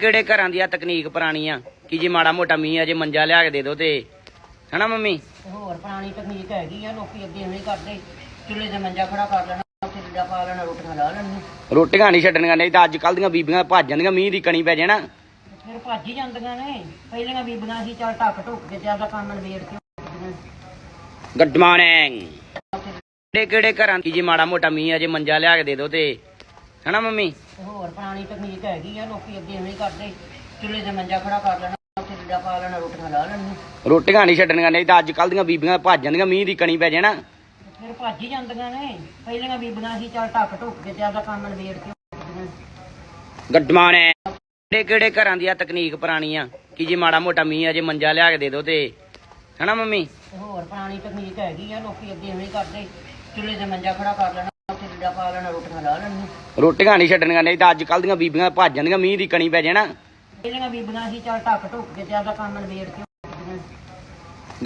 ਕਿਹੜੇ ਘਰਾਂ ਦੀ ਆ ਤਕਨੀਕ ਪੁਰਾਣੀ ਆ? ਕਿ ਜੇ ਮਾੜਾ ਮੋਟਾ ਮੀਂਹ ਆ ਜੇ ਮੰਜਾ ਲਿਆ ਕੇ ਦੇ ਦੋ ਤੇ। ਹਨਾ ਮੰਮੀ? ਹੋਰ ਪੁਰਾਣੀ ਤਕਨੀਕ ਹੈਗੀ ਆ ਲੋਕੀ ਅੱਗੇ ਐਵੇਂ ਕਰਦੇ। ਚੁੱਲ੍ਹੇ ਤੇ ਮੰਜਾ ਖੜਾ ਕਰ ਲੈਣਾ ਉੱਥੇ ਲੀੜਾ ਪਾ ਲੈਣਾ ਰੋਟੀਆਂ ਲਾ ਲੈਣੀਆਂ। ਰੋਟੀਆਂ ਨਹੀਂ ਛੱਡਣੀਆਂ ਨਹੀਂ ਤਾਂ ਅੱਜ ਕੱਲ ਦੀਆਂ ਬੀਬੀਆਂ ਭੱਜ ਜਾਂਦੀਆਂ ਮੀਂਹ ਦੀ ਕਣੀ ਪੈ ਜਾਣਾ। ਫਿਰ ਭੱਜ ਹੀ ਜਾਂਦੀਆਂ ਨੇ। ਪਹਿਲੀਆਂ ਬੀਬੀਆਂ ਸੀ ਚੱਲ ਢੱਕ ਢੁੱਕ ਕੇ ਤੇ ਆਪਦਾ ਕੰਮ ਨਵੇੜ ਕੇ। ਗੁੱਡ ਮਾਰਨਿੰਗ ਕਿਹੜੇ ਕਿਹੜੇ ਘਰਾਂ ਦੀ ਜੇ ਮਾੜਾ ਮੋਟਾ ਮੀਂਹ ਆ ਜੇ ਮੰਜਾ ਲਿਆ ਕੇ ਦੇ ਦੋ ਤੇ। ਹਨਾ ਮੰਮੀ? ਹੋਰ ਪੁਰਾਣੀ ਤਕਨੀਕ ਹੈਗੀ ਆ ਲੋਕੀ ਅੱਗੇ ਐਵੇਂ ਹੀ ਕਰਦੇ। ਚੁੱਲ੍ਹੇ ਤੇ ਮੰਜਾ ਖੜਾ ਕਰ ਲੈਣਾ ਉੱਥੇ ਲੀੜਾ ਪਾ ਲੈਣਾ ਰੋਟੀਆਂ ਲਾ ਲੈਣੀਆਂ। ਰੋਟੀਆਂ ਨਹੀਂ ਛੱਡਣੀਆਂ ਨਹੀਂ ਤਾਂ ਅੱਜ ਕੱਲ ਦੀਆਂ ਬੀਬੀਆਂ ਭੱਜ ਜਾਂਦੀਆਂ ਮੀਂਹ ਦੀ ਕਣੀ ਪੈ ਜਾਣਾ। ਫਿਰ ਭੱਜ ਹੀ ਜਾਂਦੀਆਂ ਨੇ। ਪਹਿਲੀਆਂ ਬੀਬੀਆਂ ਸੀ ਚੱਲ ਢੱਕ ਢੁੱਕ ਕੇ ਤੇ ਆਪਦਾ ਕੰਮ ਨਵੇੜ ਕੇ ਉੱਠਦੀਆਂ। ਕਿਹੜੇ ਕਿਹੜੇ ਘਰਾਂ ਦੀ ਆ ਤਕਨੀਕ ਪੁਰਾਣੀ ਆ ਕਿ ਜੇ ਮਾੜਾ ਮੋਟਾ ਮੀਂਹ ਆ ਜੇ ਮੰਜਾ ਲਿਆ ਕੇ ਦੇ ਦੋ ਤੇ। ਹਨਾ ਮੰਮੀ? ਹੋਰ ਪੁਰਾਣੀ ਤਕਨੀਕ ਹੈਗੀ ਆ ਲੋਕੀ ਅੱਗੇ ਐਵੇਂ ਹੀ ਕਰਦੇ। ਚੁੱਲ੍ਹੇ ਤੇ ਮੰਜਾ ਖੜਾ ਕਰ ਲੈਣਾ। ਪਾ ਲੈਣਾ ਰੋਟੀਆਂ ਲਾ ਲੈਣੀਆਂ ਰੋਟੀਆਂ ਨਹੀਂ ਛੱਡਣੀਆਂ ਨਹੀਂ ਤਾਂ ਅੱਜ ਕੱਲ ਦੀਆਂ ਬੀਬੀਆਂ ਭੱਜ ਜਾਂਦੀਆਂ ਮੀਂਹ ਦੀ ਕਣੀ ਪੈ ਜਾਣਾ ਪਹਿਲੀਆਂ ਬੀਬੀਆਂ ਸੀ ਚੱਲ ਢੱਕ ਢੁੱਕ ਕੇ ਤੇ ਆਪਦਾ ਕੰਮ ਨਵੇੜ ਕੇ।